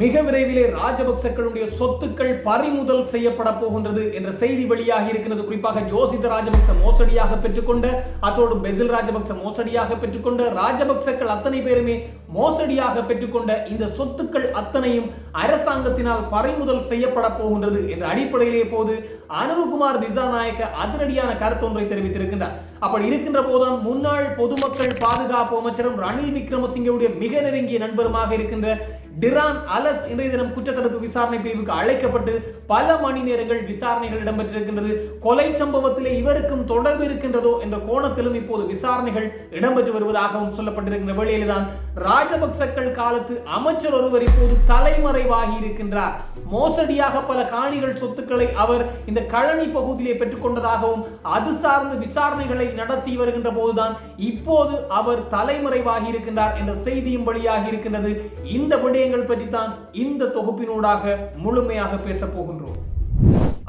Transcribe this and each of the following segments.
மிக விரைவிலே ராஜபக்சக்களுடைய சொத்துக்கள் பறிமுதல் செய்யப்பட போகின்றது என்ற செய்தி வெளியாக இருக்கிறது. குறிப்பாக ஜோசித ராஜபக்ச மோசடியாக பெற்றுக்கொண்ட அத்தோடு பெசில் ராஜபக்ச மோசடியாக பெற்றுக்கொண்ட ராஜபக்சக்கள் அத்தனை பேருமே மோசடியாக பெற்றுக்கொண்ட இந்த சொத்துக்கள் அத்தனையும் அரசாங்கத்தினால் பறிமுதல் செய்யப்பட போகின்றது என்ற அடிப்படையிலே போது அனுகுமார் திசாநாயக்க அதிரடியான கருத்தொன்றை தெரிவித்திருக்கின்றார். அப்படி இருக்கின்ற போதுதான் முன்னாள் பொதுமக்கள் பாதுகாப்பு அமைச்சரும் ரணில் விக்ரமசிங்கவுடைய மிக நெருங்கிய நண்பருமாக இருக்கின்ற டிரான் அலஸ் இன்றைய தினம் குற்றத்தடுப்பு விசாரணை பிரிவுக்கு அழைக்கப்பட்டு பல மணி நேரங்கள் விசாரணைகள் இடம்பெற்றிருக்கின்றது. கொலை சம்பவத்திலே இவருக்கும் தொடர்பு இருக்கின்றதோ என்ற கோணத்திலும் இப்போது விசாரணைகள் இடம்பெற்று வருவதாகவும் சொல்லப்பட்டிருக்கின்ற வேளையில்தான் ராஜபக்சக்கள் காலத்து அமைச்சர் ஒருவர் இப்போது தலைமறைவாகி இருக்கின்றார். மோசடியாக பல காணிகள் சொத்துக்களை அவர் இந்த கழனி பகுதியிலே பெற்றுக்கொண்டதாகவும் அது சார்ந்த விசாரணைகளை நடத்தி வருகின்ற போதுதான் இப்போது அவர் தலைமறைவாகி இருக்கின்றார் என்ற செய்தியும் வெளியாகி இருக்கின்றது. இந்த விடயங்கள் பற்றி தான் இந்த தொகுப்பினூடாக முழுமையாக பேச போகும்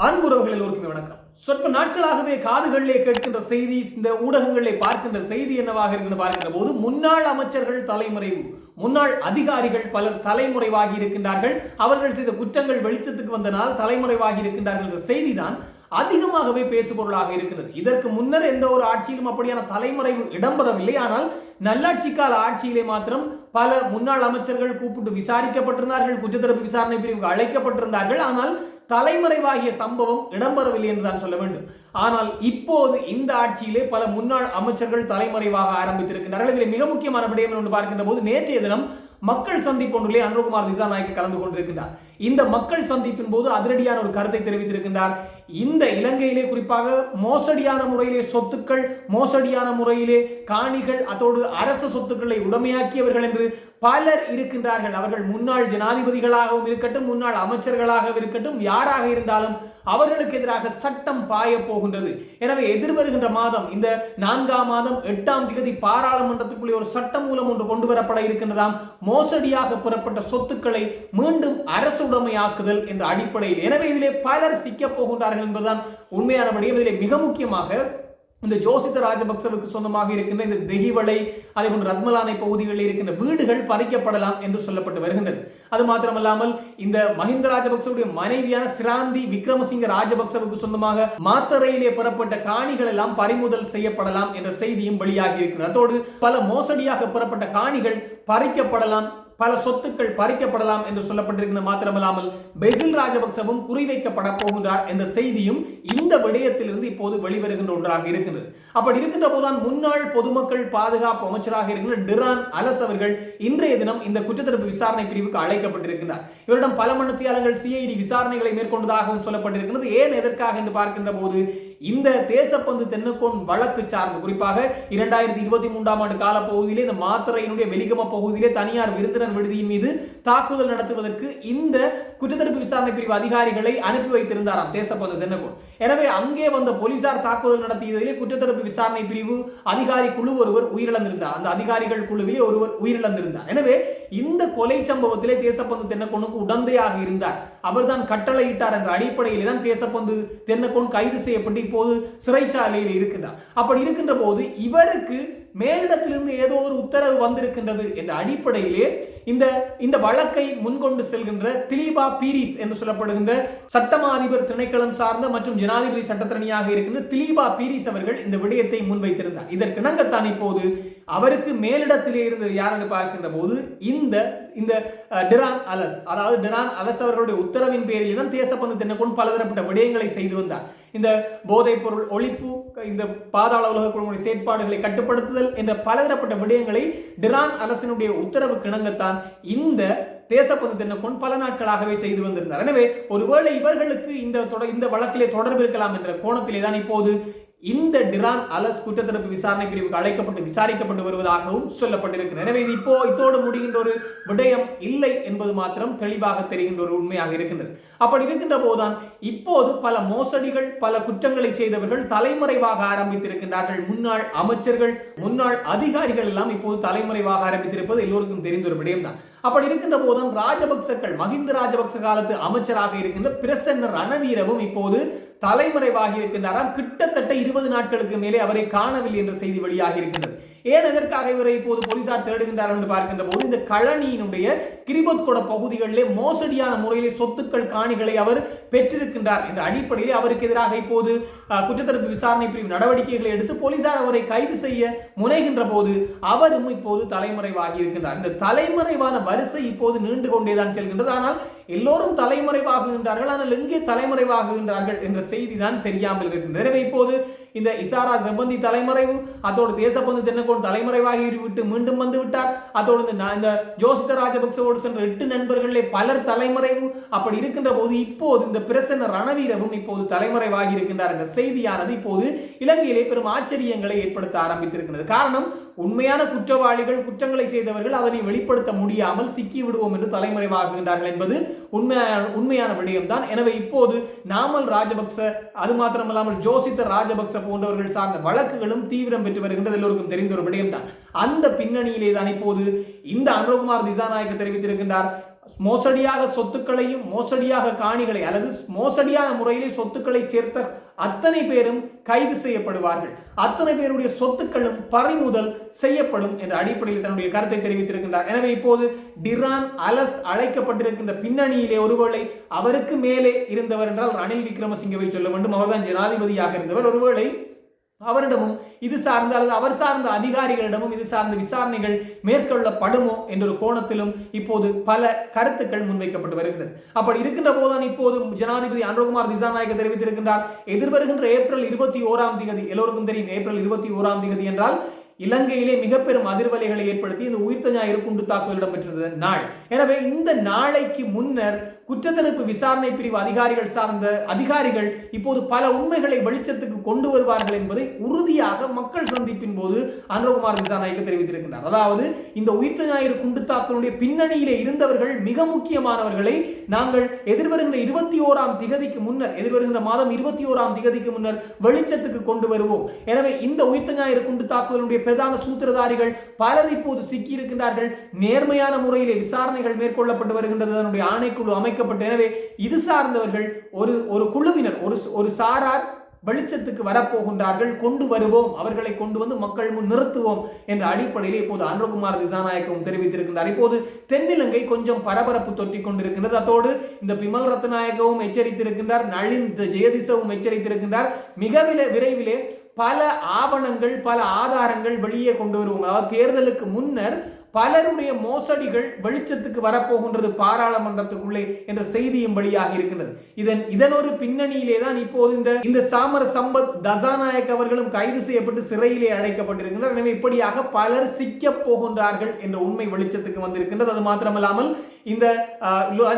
அன்புறவர்கள் எல்லோருக்குமே வணக்கம். சொற்ப நாட்களாகவே காதுகளிலே கேட்கின்ற செய்தி இந்த ஊடகங்களிலே பார்க்கின்ற செய்தி என்னவாக இருக்கு பார்க்கின்ற போது முன்னாள் அமைச்சர்கள் தலைமறைவு முன்னாள் அதிகாரிகள் பலர் தலைமுறைவாகி இருக்கின்றார்கள். அவர்கள் செய்த குற்றங்கள் வெளிச்சத்துக்கு வந்தனால் தலைமுறைவாகி இருக்கின்றார்கள் என்ற செய்திதான் அதிகமாகவே பேசுபொருளாக இருக்கிறது. இதற்கு முன்னர் எந்த ஒரு ஆட்சியிலும் அப்படியான தலைமறைவு இடம்பெறவில்லை. ஆனால் நல்லாட்சி கால ஆட்சியிலே மாத்திரம் பல முன்னாள் அமைச்சர்கள் கூப்பிட்டு விசாரிக்கப்பட்டிருந்தார்கள். குற்றத்தரப்பு விசாரணை பிரிவுக்கு அழைக்கப்பட்டிருந்தார்கள். ஆனால் தலைமறைவாகிய சம்பவம் இடம்பெறவில்லை என்று தான் சொல்ல வேண்டும். ஆனால் இப்போது இந்த ஆட்சியிலே பல முன்னாள் அமைச்சர்கள் தலைமறைவாக ஆரம்பித்திருக்கின்றார்கள். இதில் மிக முக்கியமான விடயம் என்று பார்க்கின்ற போது நேற்றைய தினம் மக்கள் சந்திப்பு ஒன்றிலே அனுகுமார் திசாநாயக்கு கலந்து கொண்டிருக்கின்றார். இந்த மக்கள் சந்திப்பின் போது அதிரடியான ஒரு கருத்தை தெரிவித்திருக்கின்றார். இந்த இலங்கையிலே குறிப்பாக மோசடியான முறையிலே சொத்துக்கள் மோசடியான முறையிலே காணிகள் அதோடு அரசு சொத்துக்களை உடமையாக்கியவர்கள் என்று பலர் இருக்கின்றார்கள். அவர்கள் முன்னாள் ஜனாதிபதிகளாகவும் இருக்கட்டும் முன்னாள் அமைச்சர்களாகவும் இருக்கட்டும் யாராக இருந்தாலும் அவர்களுக்கு எதிராக சட்டம் பாய போகின்றது. எனவே எதிர்வருகின்ற மாதம் இந்த நான்காம் மாதம் எட்டாம் திகதி பாராளுமன்றத்துக்குள்ளே ஒரு சட்டம் மூலம் ஒன்று கொண்டு வரப்பட இருக்கின்றதாம். மோசடியாக பெறப்பட்ட சொத்துக்களை மீண்டும் அரசு உடைமையாக்குதல் என்ற அடிப்படையில். எனவே இதிலே பலர் சிக்கப் போகின்றார்கள் என்பதுதான் உண்மையான விடயம் இதிலே மிக முக்கியமாக இந்த ஜோசித ராஜபக்சவுக்கு சொந்தமாக இருக்கின்ற இந்த தெஹிவளை அதே போன்ற ரத்மலானை பகுதிகளில் இருக்கின்ற வீடுகள் பறிக்கப்படலாம் என்று சொல்லப்பட்டு வருகின்றது. அது மாத்திரமல்லாமல் இந்த மஹிந்த ராஜபக்சவுடைய மனைவியான சிராந்தி விக்ரமசிங்க ராஜபக்சவுக்கு சொந்தமாக மாத்தரையிலே பெறப்பட்ட காணிகள் எல்லாம் பறிமுதல் செய்யப்படலாம் என்ற செய்தியும் வெளியாகி இருக்கிறது அதோடு பல மோசடியாக பெறப்பட்ட காணிகள் பறிக்கப்படலாம் பல சொத்துக்கள் பறிக்கப்படலாம் என்று சொல்லப்பட்டிருக்கிறது. மாத்திரமல்லாமல் பெசில் ராஜபக்சவும் குறிவைக்கப்பட போகின்றார் என்ற செய்தியும் இந்த விடயத்திலிருந்து இப்போது வெளிவருகின்ற ஒன்றாக இருக்கின்றது. அப்படி இருக்கின்ற போதுதான் முன்னாள் பொதுமக்கள் பாதுகாப்பு அமைச்சராக இருக்கின்ற டிரான் அலஸ் அவர்கள் இன்றைய தினம் இந்த குற்றத்தடுப்பு விசாரணை பிரிவுக்கு அழைக்கப்பட்டிருக்கிறார் இவரிடம் பல மனத்தியாளர்கள் சிஐடி விசாரணைகளை மேற்கொண்டதாகவும் சொல்லப்பட்டிருக்கிறது ஏன் எதற்காக என்று பார்க்கின்ற போது இந்த தேசப்பந்து தென்னக்கோன் வழக்கு சார்ந்து. குறிப்பாக இரண்டாயிரத்தி இருபத்தி மூன்றாம் ஆண்டு கால பகுதியிலே இந்த மாத்திரையினுடைய வெளிகம பகுதியிலே தனியார் விருந்தினர் விடுதியின் மீது தாக்குதல் நடத்துவதற்கு இந்த குற்றத்தடுப்பு விசாரணை பிரிவு அதிகாரிகளை அனுப்பி வைத்திருந்தாராம் தேசப்பந்து தென்னக்கோன் எனவே அங்கே வந்த போலீசார் தாக்குதல் நடத்தியதிலே குற்றத்தடுப்பு விசாரணை பிரிவு அதிகாரி குழு ஒருவர் உயிரிழந்திருந்தார். அந்த அதிகாரிகள் குழுவிலே ஒருவர் உயிரிழந்திருந்தார். எனவே இந்த கொலை சம்பவத்திலே தேசப்பந்து தென்னக்கோனுக்கு உடந்தையாக இருந்தார். அவர்தான் கட்டளையிட்டார் என்ற அடிப்படையிலே தான் தேசப்பந்து தென்னக்கோன் கைது செய்யப்பட்டு இப்போது சிறைச்சாலையில் இருக்கிறார் அப்படி இருக்கின்ற போது இவருக்கு மேலிடத்திலிருந்து ஏதோ ஒரு உத்தரவு வந்திருக்கின்றது என்ற அடிப்படையிலே இந்த இந்த வழக்கை முன்கொண்டு செல்கின்ற திலீபா பீரிஸ் என்று சொல்லப்படுகின்ற சட்டமா அதிபர் திணைக்களம் சார்ந்த மற்றும் ஜனாதிபதி சட்டத்தரணியாக இருக்கின்ற திலீபா பீரிஸ் அவர்கள் இந்த விடயத்தை முன்வைத்திருந்தார். இதற்கு இணங்கத்தான் இப்போது அவருக்கு மேலிடத்திலே இருந்து யார் என்று பார்க்கின்ற போது இந்த இந்த டிரான் அலஸ் அதாவது டிரான் அலஸ் அவர்களுடைய உத்தரவின் பேரில் தான் தேசப்பந்து தினக்கொண்டு பலதரப்பட்ட விடயங்களை செய்து வந்தார். இந்த போதைப் பொருள் ஒழிப்பு இந்த பாதாள உலக குழுவுடைய செயற்பாடுகளை கட்டுப்படுத்துதல் என்ற பலதரப்பட்ட விடயங்களை டிரான் அரசினுடைய உத்தரவு கிணங்கத்தான் இந்த தேசப்பந்து தென்னக்கொன் பல நாட்களாகவே செய்து வந்திருந்தார். எனவே ஒருவேளை இவர்களுக்கு இந்த இந்த வழக்கிலே தொடர்பு இருக்கலாம் என்ற கோணத்திலே தான் இப்போது இந்த டிரான் அலஸ் குற்றத்தடுப்பு விசாரணை பிரிவுக்கு அழைக்கப்பட்டு விசாரிக்கப்பட்டு வருவதாகவும் சொல்லப்பட்டிருக்கிறது. எனவே இது இப்போ இதோடு முடிகின்ற ஒரு விடயம் இல்லை என்பது மாத்திரம் தெளிவாக தெரிகின்ற ஒரு உண்மையாக இருக்கின்றது. அப்படி இருக்கின்ற போதுதான் இப்போது பல மோசடிகள் பல குற்றங்களை செய்தவர்கள் தலைமறைவாக ஆரம்பித்திருக்கின்றார்கள். முன்னாள் அமைச்சர்கள் முன்னாள் அதிகாரிகள் எல்லாம் இப்போது தலைமறைவாக ஆரம்பித்திருப்பது எல்லோருக்கும் தெரிந்த ஒரு விடயம் தான் அப்படி இருக்கின்ற போதும் ராஜபக்சக்கள் மஹிந்த ராஜபக்ச காலத்து அமைச்சராக இருக்கின்ற பிரசன்ன ரணவீரவும் இப்போது தலைமறைவாகி இருக்கின்றாராம். கிட்டத்தட்ட இருபது நாட்களுக்கு மேலே அவரை காணவில்லை என்ற செய்தி வெளியாகி இருக்கின்றது. ஏன் எதற்காக இவரை இப்போது போலீசார் தேடுகின்றார்கள் என்று பார்க்கின்ற போது இந்த கழனியினுடைய கிரிபத்கொட பகுதிகளிலே மோசடியான முறையிலே சொத்துக்கள் காணிகளை அவர் பெற்றிருக்கின்றார் என்ற அடிப்படையில் அவருக்கு எதிராக இப்போது குற்றத்தரப்பு குற்றத்தடுப்பு விசாரணை பிரிவு நடவடிக்கைகளை எடுத்து போலீசார் அவரை கைது செய்ய முனைகின்ற போது அவரும் இப்போது தலைமறைவாகி இருக்கின்றார். இந்த தலைமறைவான வரிசை இப்போது நீண்டு கொண்டேதான் செல்கின்றது. ஆனால் எல்லோரும் தலைமறைவாகுகின்றார்கள் ஆனால் எங்கே தலைமறைவாகுகின்றார்கள் என்ற செய்தி தான் தெரியாமல் இருக்கின்றது. எனவே இப்போது இந்த இசாரா செவ்வந்தி தலைமறைவு அதோடு தேசப்பந்து தென்னகோன் தலைமறைவாகி விட்டு மீண்டும் வந்து விட்டார். அதோடு இந்த இந்த ஜோசித ராஜபக்சவோடு சென்ற எட்டு நண்பர்களே பலர் தலைமறைவு. அப்படி இருக்கின்ற போது இப்போது இந்த பிரசன்ன ரணவீரவும் இப்போது தலைமறைவாகி இருக்கின்றார் என்ற செய்தியானது இப்போது இலங்கையிலே பெரும் ஆச்சரியங்களை ஏற்படுத்த ஆரம்பித்திருக்கிறது. காரணம் உண்மையான குற்றவாளிகள் குற்றங்களை செய்தவர்கள் அதனை வெளிப்படுத்த முடியாமல் சிக்கி விடுவோம் என்று தலைமறைவாகுகின்றார்கள் என்பது உண்மையான உண்மையான விடயம்தான். எனவே இப்போது நாமல் ராஜபக்ச அது மாத்திரமல்லாமல் ஜோசித்த ராஜபக்ச போன்றவர்கள் சார்ந்த வழக்குகளும் தீவிரம் பெற்று வருகின்றது எல்லோருக்கும் தெரிந்த ஒரு விடயம்தான். அந்த பின்னணியிலே தான் இப்போது இந்த அனுரகுமார் திசாநாயக்க தெரிவித்திருக்கின்றார். மோசடியாக சொத்துக்களையும் மோசடியாக காணிகளை அல்லது மோசடியான முறையிலே சொத்துக்களை சேர்த்த அத்தனை பேரும் கைது செய்யப்படுவார்கள். அத்தனை பேருடைய சொத்துக்களும் பறிமுதல் செய்யப்படும் என்ற அடிப்படையில் தன்னுடைய கருத்தை தெரிவித்திருக்கின்றார். எனவே இப்போது டிரான் அலஸ் அழைக்கப்பட்டிருக்கின்ற பின்னணியிலே ஒருவேளை அவருக்கு மேலே இருந்தவர் என்றால் ரணில் விக்ரமசிங்கவை சொல்ல வேண்டும். அவர்தான் ஜனாதிபதியாக இருந்தவர். ஒருவேளை அவரிடமும் இது சார்ந்த அல்லது அவர் சார்ந்த அதிகாரிகளிடமும் இது சார்ந்த விசாரணைகள் மேற்கொள்ளப்படுமோ என்ற ஒரு கோணத்திலும் இப்போது பல கருத்துக்கள் முன்வைக்கப்பட்டு வருகிறது. அப்படி இருக்கின்ற போதுதான் இப்போது ஜனாதிபதி அனுரகுமார் திசாநாயக தெரிவித்திருக்கின்றார். எதிர்வருகின்ற ஏப்ரல் இருபத்தி ஓராம் திகதி எல்லோருக்கும் தெரியும் ஏப்ரல் இருபத்தி ஓராம் திகதி என்றால் இலங்கையிலே மிக பெரும் அதிர்வலைகளை ஏற்படுத்தி இந்த உயிர்த்த ஞாயிறு குண்டு தாக்குதல் இடம்பெற்றிருந்த நாள். எனவே இந்த நாளைக்கு முன்னர் குற்றத்தடுப்பு விசாரணை பிரிவு அதிகாரிகள் சார்ந்த அதிகாரிகள் இப்போது பல உண்மைகளை வெளிச்சத்துக்கு கொண்டு வருவார்கள் என்பதை உறுதியாக மக்கள் சந்திப்பின் போது அனுரகுமார் திசாநாயக்க தெரிவித்திருக்கின்றார். அதாவது இந்த உயிர்த்த ஞாயிறு குண்டு தாக்குதலுடைய பின்னணியிலே இருந்தவர்கள் மிக முக்கியமானவர்களை நாங்கள் எதிர்வருகின்ற இருபத்தி ஓராம் திகதிக்கு முன்னர் எதிர்வருகின்ற மாதம் இருபத்தி ஓராம் திகதிக்கு முன்னர் வெளிச்சத்துக்கு கொண்டு வருவோம். எனவே இந்த உயிர்த்த ஞாயிறு குண்டு தாக்குதலுடைய பிரதான சூத்திரதாரிகள் பலர் இப்போது சிக்கியிருக்கின்றார்கள். நேர்மையான முறையிலே விசாரணைகள் மேற்கொள்ளப்பட்டு வருகின்றது. அதனுடைய ஆணைக்குழு அமைக்கப்பட்டு எனவே இது சார்ந்தவர்கள் ஒரு ஒரு குழுவினர் ஒரு ஒரு சாரார் வெளிச்சத்துக்கு வரப்போகின்றார்கள். கொண்டு வருவோம் அவர்களை கொண்டு வந்து மக்கள் முன் நிறுத்துவோம் என்ற அடிப்படையில் இப்போது அனுரகுமார் திசாநாயக்கவும் தெரிவித்திருக்கின்றார். இப்போது தென்னிலங்கை கொஞ்சம் பரபரப்பு தொற்றிக் கொண்டிருக்கின்றது. அதோடு இந்த பிமல் ரத்நாயகவும் எச்சரித்திருக்கின்றார். நளின் ஜெயதிசவும் எச்சரித்திருக்கின்றார். மிக விரைவிலே பல ஆவணங்கள் பல ஆதாரங்கள் வெளியே கொண்டு வருவோம். அதாவது தேர்தலுக்கு முன்னர் பலருடைய மோசடிகள் வெளிச்சத்துக்கு வரப்போகின்றது பாராளுமன்றத்துக்குள்ளே என்ற செய்தியும் வழியாக இருக்கின்றது. இதன் இதன் ஒரு பின்னணியிலே தான் இப்போது இந்த இந்த சாமர சம்பத் தசாநாயக் அவர்களும் கைது செய்யப்பட்டு சிறையிலே அடைக்கப்பட்டிருக்கின்றனர். எனவே இப்படியாக பலர் சிக்கப் போகின்றார்கள் என்ற உண்மை வெளிச்சத்துக்கு வந்திருக்கின்றது. அது மாத்திரமல்லாமல் இந்த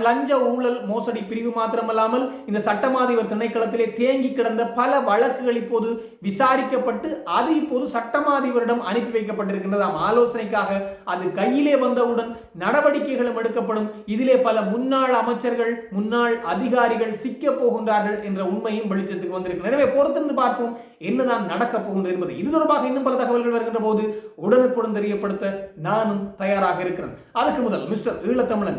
லஞ்ச ஊழல் மோசடி பிரிவு மாத்திரமல்லாமல் இந்த சட்டமாதிபர் திணைக்களத்திலே தேங்கி கிடந்த பல வழக்குகள் இப்போது விசாரிக்கப்பட்டு அது இப்போது சட்டமாதிபரிடம் அனுப்பி வைக்கப்பட்டிருக்கின்றதாம் ஆலோசனைக்காக அது கையிலே வந்தவுடன் நடவடிக்கைகளும் எடுக்கப்படும். இதிலே பல முன்னாள் அமைச்சர்கள் முன்னாள் அதிகாரிகள் சிக்க போகின்றார்கள் என்ற உண்மையும் வெளிச்சத்துக்கு வந்திருக்கிறது. எனவே பொறுத்திருந்து பார்ப்போம் என்னதான் நடக்க போகின்றது என்பது. இது தொடர்பாக இன்னும் பல தகவல்கள் வருகின்ற போது உடனுக்குடன் தெரியப்படுத்த நானும் தயாராக இருக்கிறேன். அதுக்கு முதல் மிஸ்டர் ஈழத்தமிழன்